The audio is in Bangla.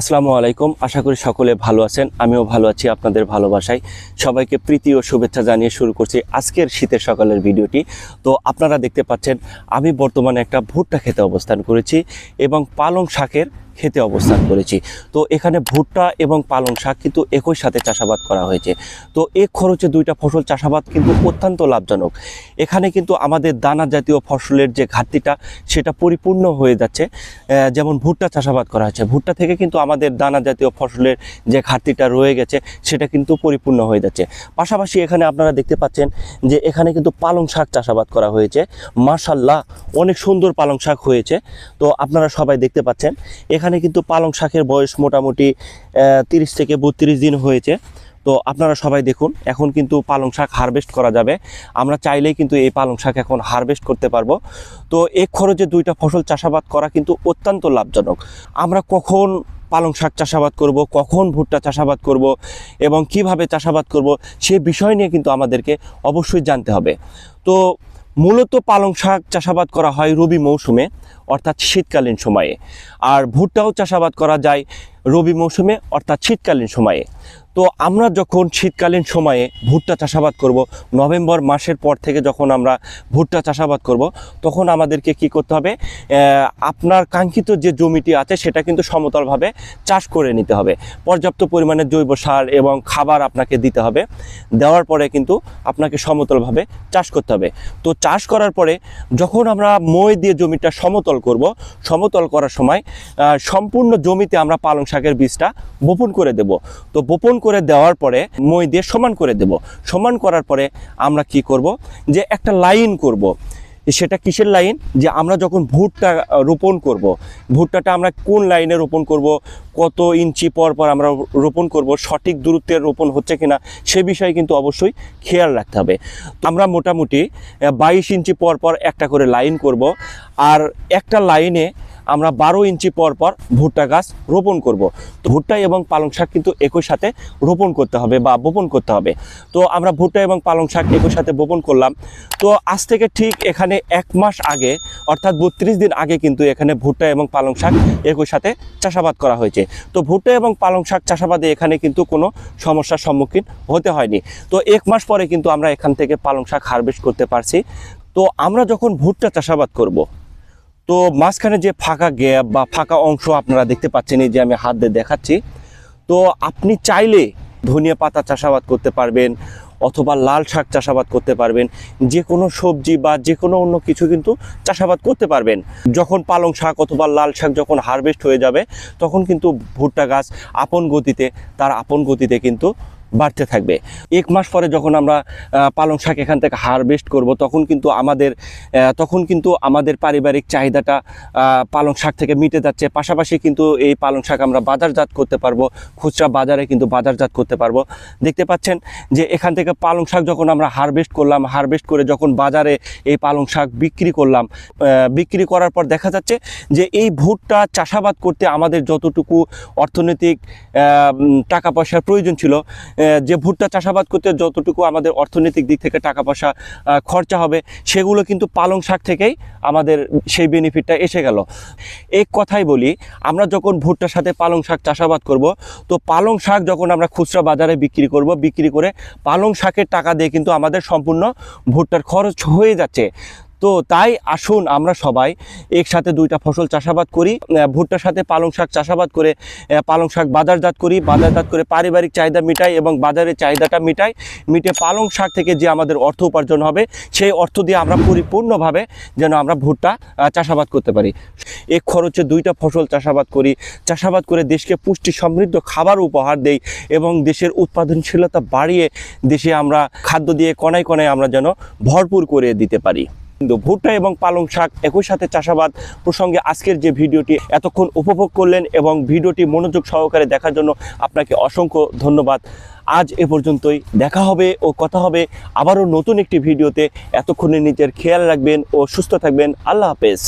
আসসালামু আলাইকুম। আশা করি সকলে ভালো আছেন, আমিও ভালো আছি আপনাদের ভালোবাসায়। সবাইকে প্রীতি ও শুভেচ্ছা জানিয়ে শুরু করছি আজকের শীতের সকালের ভিডিওটি। তো আপনারা দেখতে পাচ্ছেন, আমি বর্তমানে একটা ভুট্টা খেতে অবস্থান করেছি এবং পালং শাকের খেতে অবস্থান করেছি। তো এখানে ভুট্টা এবং পালং শাক কিন্তু একই সাথে চাষাবাদ করা হয়েছে। তো এক খরচে দুইটা ফসল চাষাবাদ কিন্তু অত্যন্ত লাভজনক। এখানে কিন্তু আমাদের দানা জাতীয় ফসলের যে ঘাটতিটা, সেটা পরিপূর্ণ হয়ে যাচ্ছে। যেমন ভুট্টা চাষাবাদ করা হয়েছে। ভুট্টা থেকে কিন্তু আমাদের দানা জাতীয় ফসলের যে ঘাটতিটা রয়ে গেছে, সেটা কিন্তু পরিপূর্ণ হয়ে যাচ্ছে। পাশাপাশি এখানে আপনারা দেখতে পাচ্ছেন যে এখানে কিন্তু পালং শাক চাষাবাদ করা হয়েছে। মাশাল্লাহ অনেক সুন্দর পালং শাক হয়েছে। তো আপনারা সবাই দেখতে পাচ্ছেন। এখানে কিন্তু পালং শাকের বয়স মোটামুটি তিরিশ থেকে বত্রিশ দিন হয়েছে। তো আপনারা সবাই দেখুন, এখন কিন্তু পালং শাক হারভেস্ট করা যাবে। আমরা চাইলেই কিন্তু এই পালং শাক এখন হারভেস্ট করতে পারব। তো এক খরচে দুইটা ফসল চাষাবাদ করা কিন্তু অত্যন্ত লাভজনক। আমরা কখন পালং শাক চাষাবাদ করব, কখন ভুট্টা চাষাবাদ করব এবং কীভাবে চাষাবাদ করব, সে বিষয় নিয়ে কিন্তু আমাদেরকে অবশ্যই জানতে হবে। তো মূলত পালং শাক চাষাবাদ করা হয় রবি মৌসুমে। অর্থাৎ শীতকালীন সময়ে। আর ভুট্টাও চাষাবাদ করা যায় রবি মৌসুমে, অর্থাৎ শীতকালীন সময়ে। তো আমরা যখন শীতকালীন সময়ে ভুট্টা চাষাবাদ করব, নভেম্বর মাসের পর থেকে যখন আমরা ভুট্টা চাষাবাদ করব, তখন আমাদেরকে কি করতে হবে? আপনার কাঙ্ক্ষিত যে জমিটি আছে, সেটা কিন্তু সমতলভাবে চাষ করে নিতে হবে। পর্যাপ্ত পরিমাণে জৈব সার এবং খাবার আপনাকে দিতে হবে। দেওয়ার পরে কিন্তু আপনাকে সমতলভাবে চাষ করতে হবে। তো চাষ করার পরে যখন আমরা মই দিয়ে জমিটা সমতল করব। সমতল করার সময় সম্পূর্ণ জমিতে আমরা পালং শাকের বীজটা বপন করে দেব। তো বপন করে দেওয়ার পরে মই দিয়ে সমান করে দেব। সমান করার পরে আমরা কি করব? যে একটা লাইন করব। সেটা কিসের লাইন? যে আমরা যখন ভুট্টা রোপণ করব, ভুট্টাটা আমরা কোন লাইনে রোপণ করব, কত ইঞ্চি পর পর আমরা রোপণ করব, সঠিক দূরত্বে রোপণ হচ্ছে কিনা, সে বিষয়ে কিন্তু অবশ্যই খেয়াল রাখতে হবে। আমরা মোটামুটি বাইশ ইঞ্চি পর পর একটা করে লাইন করব, আর একটা লাইনে আমরা বারো ইঞ্চি পর পর ভুট্টা গাছ রোপণ করব। তো ভুট্টা এবং পালং শাক কিন্তু একই সাথে রোপণ করতে হবে বা বপন করতে হবে। তো আমরা ভুট্টা এবং পালং শাক একই সাথে বপন করলাম। তো আজ থেকে ঠিক এখানে এক মাস আগে, অর্থাৎ বত্রিশ দিন আগে কিন্তু এখানে ভুট্টা এবং পালং শাক একই সাথে চাষাবাদ করা হয়েছে। তো ভুট্টা এবং পালং শাক চাষাবাদে এখানে কিন্তু কোনো সমস্যার সম্মুখীন হতে হয়নি। তো এক মাস পরে কিন্তু আমরা এখান থেকে পালং শাক হারভেস্ট করতে পারছি। তো আমরা যখন ভুট্টা চাষাবাদ করব তো মাঝখানে যে ফাঁকা গ্যাপ বা ফাঁকা অংশ আপনারা দেখতে পাচ্ছেন, এই যে আমি হাত দিয়ে দেখাচ্ছি। তো আপনি চাইলে ধনিয়া পাতা চাষাবাদ করতে পারবেন অথবা লাল শাক চাষাবাদ করতে পারবেন। যে কোনো সবজি বা যে কোনো অন্য কিছু কিন্তু চাষাবাদ করতে পারবেন। যখন পালং শাক অথবা লাল শাক যখন হারভেস্ট হয়ে যাবে, তখন কিন্তু ভুট্টা গাছ আপন গতিতে, তার আপন গতিতে কিন্তু বাড়তে থাকবে। এক মাস পরে যখন আমরা পালং শাক এখান থেকে হারভেস্ট করব, তখন কিন্তু আমাদের তখন কিন্তু আমাদের পারিবারিক চাহিদাটা পালং শাক থেকে মিটে যাচ্ছে। পাশাপাশি কিন্তু এই পালং শাক আমরা বাজারজাত করতে পারব, খুচরা বাজারে কিন্তু বাজারজাত করতে পারব। দেখতে পাচ্ছেন যে এখান থেকে পালং শাক যখন আমরা হারভেস্ট করলাম হারভেস্ট করে যখন বাজারে এই পালং শাক বিক্রি করলাম বিক্রি করার পর দেখা যাচ্ছে যে এই ভুট্টা চাষাবাদ করতে আমাদের যতটুকু অর্থনৈতিক টাকা পয়সার প্রয়োজন ছিল যে ভুট্টা চাষাবাদ করতে যতটুকু আমাদের অর্থনৈতিক দিক থেকে টাকা পয়সা খরচা হবে, সেগুলো কিন্তু পালং শাক থেকেই আমাদের সেই বেনিফিটটা এসে গেল। এক কথাই বলি, আমরা যখন ভুট্টার সাথে পালং শাক চাষাবাদ করব, তো পালং শাক যখন আমরা খুচরা বাজারে বিক্রি করব, বিক্রি করে পালং শাকের টাকা দিয়ে কিন্তু আমাদের সম্পূর্ণ ভুট্টার খরচ হয়ে যাচ্ছে। তো তাই আসুন আমরা সবাই একসাথে দুইটা ফসল চাষাবাদ করি ভুট্টার সাথে পালং শাক চাষাবাদ করে পালং শাক বাজারজাত করি, বাজারজাত করে পারিবারিক চাহিদা মিটাই এবং বাজারের চাহিদাটা মিটাই, মিটে পালং শাক থেকে যে আমাদের অর্থ উপার্জন হবে, সেই অর্থ দিয়ে আমরা পরিপূর্ণভাবে যেন আমরা ভুট্টা চাষাবাদ করতে পারি। এক খরচে দুইটা ফসল চাষাবাদ করি, চাষাবাদ করে দেশকে পুষ্টি সমৃদ্ধ খাবার উপহার দেই এবং দেশের উৎপাদনশীলতা বাড়িয়ে দেশে আমরা খাদ্য দিয়ে কণায় কণায় আমরা যেন ভরপুর করে দিতে পারি। কিন্তু ভুট্টা এবং পালং শাক একই সাথে চাষাবাদ প্রসঙ্গে আজকের যে ভিডিওটি এতক্ষণ উপভোগ করলেন এবং ভিডিওটি মনোযোগ সহকারে দেখার জন্য আপনাকে অসংখ্য ধন্যবাদ। আজ এ পর্যন্তই। দেখা হবে ও কথা হবে আবারও নতুন একটি ভিডিওতে। এতক্ষণে নিজের খেয়াল রাখবেন ও সুস্থ থাকবেন। আল্লাহ হাফেজ।